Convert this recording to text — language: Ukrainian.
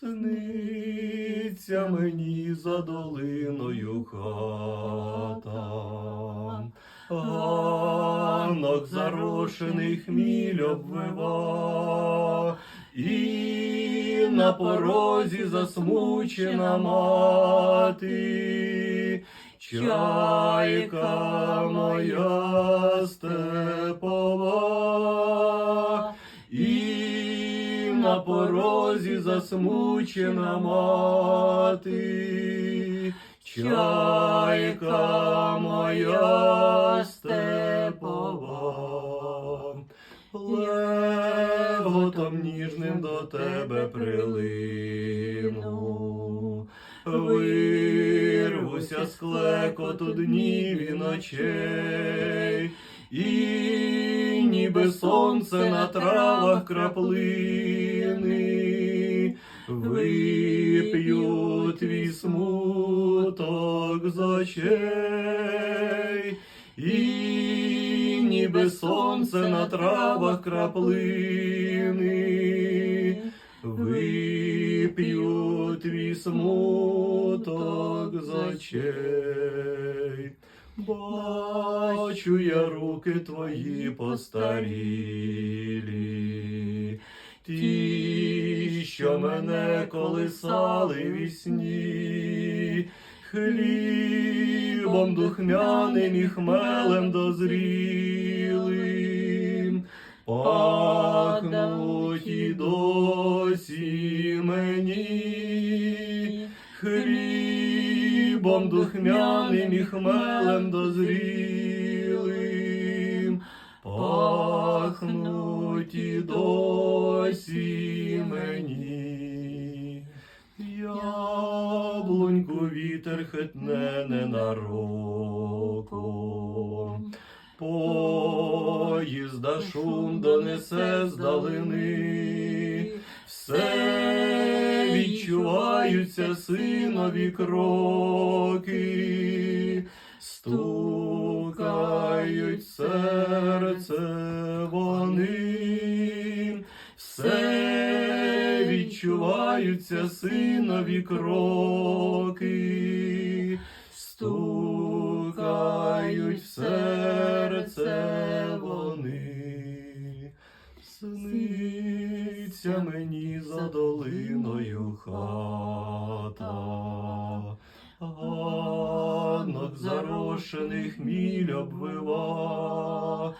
Сниться мені за долиною хата, ганок зарошений хміль обвива, і на порозі засмучена мати, чайка моя степова, на порозі засмучена мати, чайка моя степова, леготом ніжним до тебе прилину. Вирвуся з клекоту днів і ночей, і ніби сонце на травах краплини, вип'ю твій смуток з очей, і ніби сонце на травах краплини, вип'ю твій смуток з. Бачу я руки твої постарілі, ті, що мене колисали вісні, хлібом духмяним і хмелем дозрілим, пахнуть і досі мені. Хлібом духмяним і хмелем дозрілим, пахнуть і досі мені. Яблуньку вітер хитне ненароком, поїзда шум донесе здалини, все відчуваються синові кроки, стукають серце вони, все відчуваються синові кроки, стукають в Сниться мені за долиною хата, ганок зарошених міль обвива,